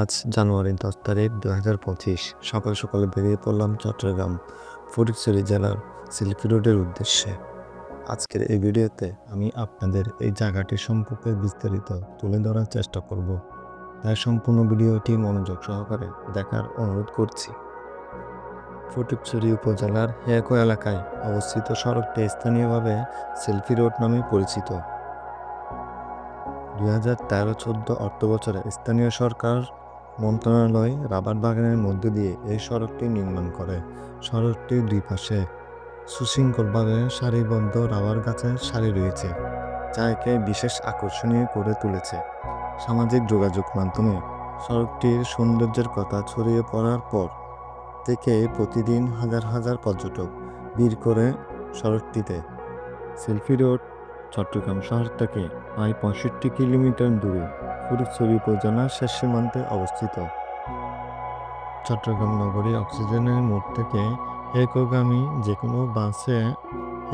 আজ জানুয়ারি দশ তারিখ দু হাজার পঁচিশ। সকাল সকালে বেরিয়ে পড়লাম চট্টগ্রাম ফটিকছড়ি জেলার সিল্কি রোডের উদ্দেশ্যে। আজকের এই ভিডিওতে আমি আপনাদের এই জায়গাটি সম্পর্কে বিস্তারিত তুলে ধরার চেষ্টা করব। তাই সম্পূর্ণ ভিডিওটি মনোযোগ সহকারে দেখার অনুরোধ করছি। ফটিকছড়ি উপজেলার হেয়াকো এলাকায় অবস্থিত সড়কটি স্থানীয়ভাবে সেলফি রোড নামে পরিচিত। দুই হাজার তেরো চোদ্দ অর্থ বছরে স্থানীয় সরকার মন্ত্রণালয় রাবার বাগানের মধ্য দিয়ে এই সড়কটি নির্মাণ করে। সড়কটির দুই পাশে সুশৃঙ্খলভাবে সারিবদ্ধ রাবার গাছের সারি রয়েছে, যা একে বিশেষ আকর্ষণীয় করে তুলেছে। সামাজিক যোগাযোগ মাধ্যমে সড়কটির সৌন্দর্যের কথা ছড়িয়ে পড়ার পর থেকে প্রতিদিন হাজার হাজার পর্যটক ভিড় করে সড়কটিতে। সেলফি রোড, চট্টগ্রাম শহর থেকে প্রায় পঁয়ষট্টি কিলোমিটার দূরে। ফটিকছড়ি উপজেলার শেষ সীমান্তে অবস্থিত। চট্টগ্রাম নগরী অক্সিজেনের মোড় থেকে একগামী যে কোনো বাসে,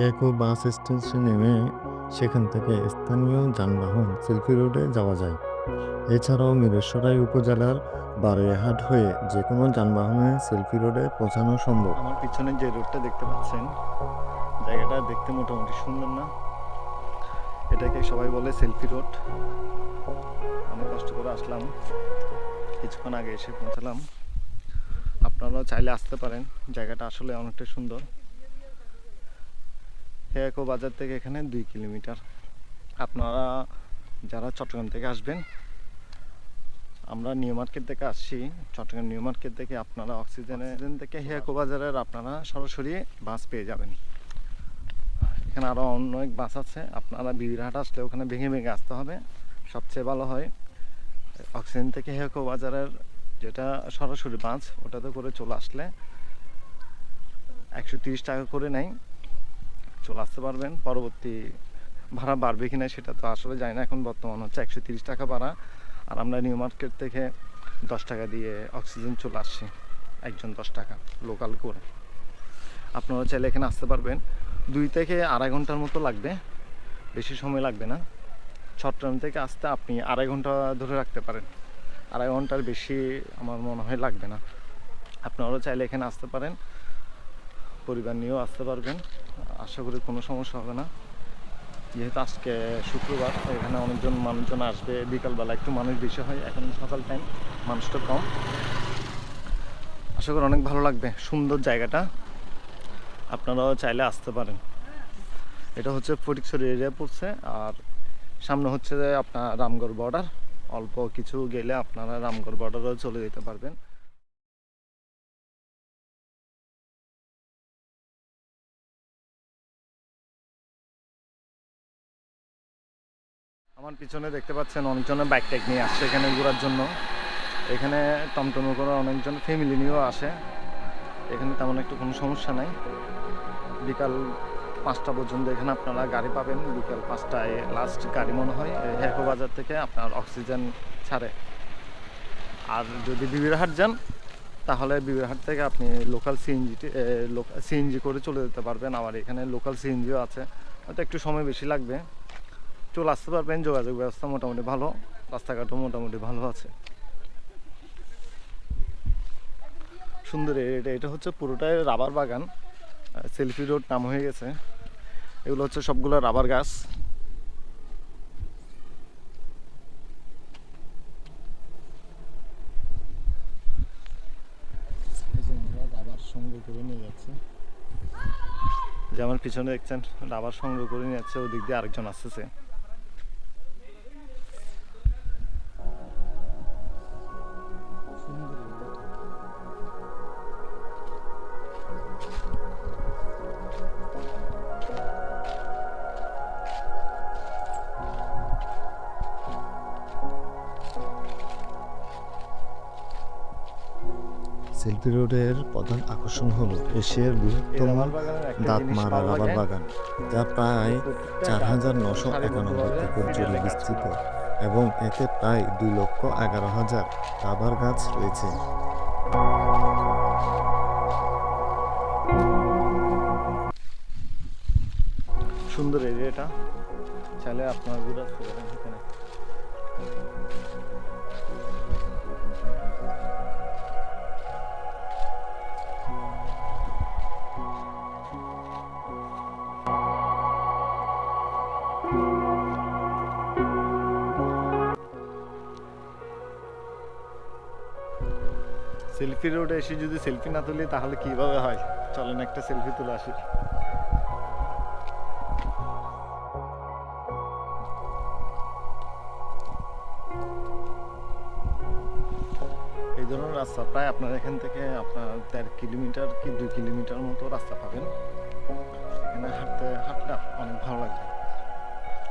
একো বাস স্টেশনে নেমে সেখান থেকে স্থানীয় যানবাহন সিল্কি রোডে যাওয়া যায়। এছাড়াও মিরেশ্বরাই উপজেলার বারোয়াহাট হয়ে যে কোনো যানবাহনে সেলফি রোডে পৌঁছানো সম্ভব। আমার পিছনে যে রোডটা দেখতে পাচ্ছেন, জায়গাটা দেখতে মোটামুটি সুন্দর না? এটাকে সবাই বলে সেলফি রোড। অনেক কষ্ট করে আসলাম। কিছুক্ষণ আগে এসে পৌঁছালাম। আপনারাও চাইলে আসতে পারেন। জায়গাটা আসলে অনেকটা সুন্দর। হেয়াকো বাজার থেকে এখানে দুই কিলোমিটার। আপনারা যারা চট্টগ্রাম থেকে আসবেন, আমরা নিউ মার্কেট থেকে আসছি। চট্টগ্রাম নিউ মার্কেট থেকে আপনারা অক্সিজেন থেকে হেয়াকো বাজারের আপনারা সরাসরি বাস পেয়ে যাবেন। এখানে আরও অনেক বাস আছে। আপনারা বিবিরহাট আসলে ওখানে ভেঙে ভেঙে আসতে হবে। সবচেয়ে ভালো হয় অক্সিজেন থেকে হেকো বাজারের যেটা সরাসরি বাস, ওটাতে করে চলে আসলে একশো তিরিশ টাকা করে নেয় চলে আসতে পারবেন। পরবর্তী ভাড়া বাড়বে কিনা সেটা তো আসলে জানি না। এখন বর্তমান হচ্ছে একশো তিরিশ টাকা ভাড়া। আর আমরা নিউ মার্কেট থেকে দশ টাকা দিয়ে অক্সিজেন চলে আসছি। একজন দশ টাকা, লোকাল করে। আপনারা চাইলে এখানে আসতে পারবেন। দুই থেকে আড়াই ঘণ্টার মতো লাগবে। বেশি সময় লাগবে না। চট্টগ্রাম থেকে আসতে আপনি আড়াই ঘণ্টা ধরে রাখতে পারেন। আড়াই ঘণ্টার বেশি আমার মনে হয় লাগবে না। আপনারাও চাইলে এখানে আসতে পারেন। পরিবার নিয়েও আসতে পারবেন। আশা করি কোনো সমস্যা হবে না। যেহেতু আজকে শুক্রবার, এখানে অনেকজন মানুষজন আসবে। বিকালবেলা একটু মানুষ বেশি হয়। এখন সকাল টাইম মানুষটা কম। আশা করি অনেক ভালো লাগবে। সুন্দর জায়গাটা। আপনারাও চাইলে আসতে পারেন। এটা হচ্ছে ফটিকছড়ি এরিয়া পড়ছে, আর সামনে হচ্ছে যে আপনার রামগড় বর্ডার অল্প কিছু গেলে আপনারা রামগড় বর্ডারও চলে যেতে পারবেন। আমার পিছনে দেখতে পাচ্ছেন অনেকজনে বাইক টাইক নিয়ে আসছে এখানে ঘোরার জন্য। এখানে টমটমে করে অনেকজন ফ্যামিলি নিয়েও আসে। এখানে তেমন একটু কোনো সমস্যা নাই। বিকাল পাঁচটা পর্যন্ত এখানে আপনারা গাড়ি পাবেন। বিকাল পাঁচটায় লাস্ট গাড়ি মনে হয় হেকো বাজার থেকে আপনার অক্সিজেন ছাড়ে। আর যদি বিবিরহাট যান, তাহলে বিবিরহাট থেকে আপনি লোকাল সিএনজি সিএনজি করে চলে যেতে পারবেন। আমার এখানে লোকাল সিএনজিও আছে। হয়তো একটু সময় বেশি লাগবে। চলে আসতে পারবেন, যোগাযোগ ব্যবস্থা মোটামুটি ভালো। রাস্তাঘাটও মোটামুটি ভালো আছে। সুন্দর, এটা এটা হচ্ছে পুরোটাই রাবার বাগান। সেলফি রোড নাম হয়ে গেছে। এগুলো হচ্ছে সবগুলো রাবার গাছ। সংগ্রহ করে নিয়ে যাচ্ছে। যে আমার পিছনে দেখছেন রাবার সংগ্রহ করে নিয়ে যাচ্ছে ওদিক দিয়ে আরেকজন আসতেছে। সেলফি রোডের প্রধান আকর্ষণ হল এশিয়ার বৃহত্তম দাঁতমারা রাবার বাগান যা প্রায় চার হাজার নশো একানব্বই একর জুড়ে বিস্তৃত এবং এতে প্রায় দুই লক্ষ এগারো হাজার রাবার গাছ রয়েছে। সুন্দর এরিয়াটা চাইলে আপনার ঘুরে আসতে পারেন এখানে। সেলফি রোডে এসে যদি সেলফি না তুলি, তাহলে কীভাবে হয়? চলেন একটা সেলফি তুলে আসি। এই ধরনের রাস্তা, প্রায় আপনার এখান থেকে আপনার দেড় কিলোমিটার কি দুই কিলোমিটার মতো রাস্তা পাবেন। এখানে হাঁটতে হাঁটতে অনেক ভালো লাগবে।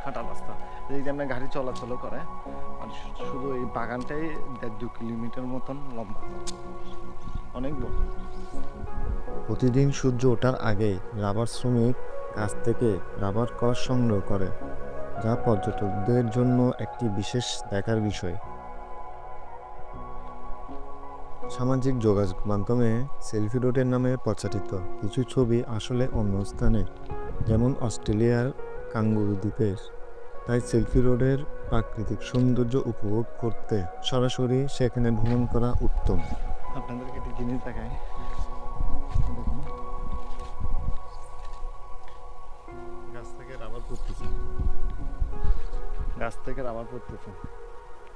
হাঁটা রাস্তা। এই যে গাড়ি চলাচল করে, আর শুধু এই বাগানটাই দেড় দু কিলোমিটার মতন লম্বা। অনেক বড়। প্রতিদিন সূর্য ওঠার আগেই রাবার শ্রমিক গাছ থেকে রাবার কস সংগ্রহ করে, যা পর্যটকদের জন্য একটি বিশেষ দেখার বিষয়। সামাজিক যোগাযোগ মাধ্যমে সেলফি রোডের নামে প্রচারিত কিছু ছবি আসলে অন্য স্থানে, যেমন অস্ট্রেলিয়ার কাঙ্গুরু দ্বীপের। তাই সেলফি রোডের প্রাকৃতিক সৌন্দর্য উপভোগ করতে সরাসরি সেখানে ভ্রমণ করা উত্তম। আপনাদেরকে একটি জিনিস দেখুন। গাছ থেকে রাবার পড়তেছে। গাছ থেকে রাবার পড়তেছে।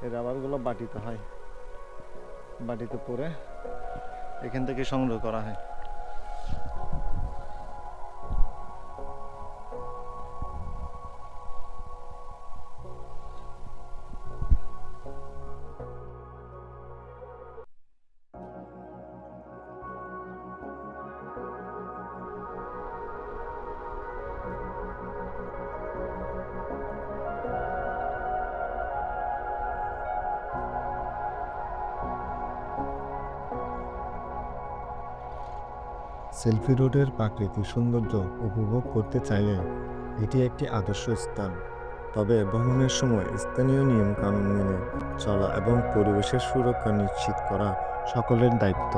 এই রাবারগুলো বাটিতে হয়। বাটিতে পরে এখান থেকে সংগ্রহ করা হয়। সেলফি রোডের প্রাকৃতিক সৌন্দর্য উপভোগ করতে চাইলে এটি একটি আদর্শ স্থান। তবে ভ্রমণের সময় স্থানীয় নিয়মকানুন মেনে চলা এবং পরিবেশের সুরক্ষা নিশ্চিত করা সকলের দায়িত্ব।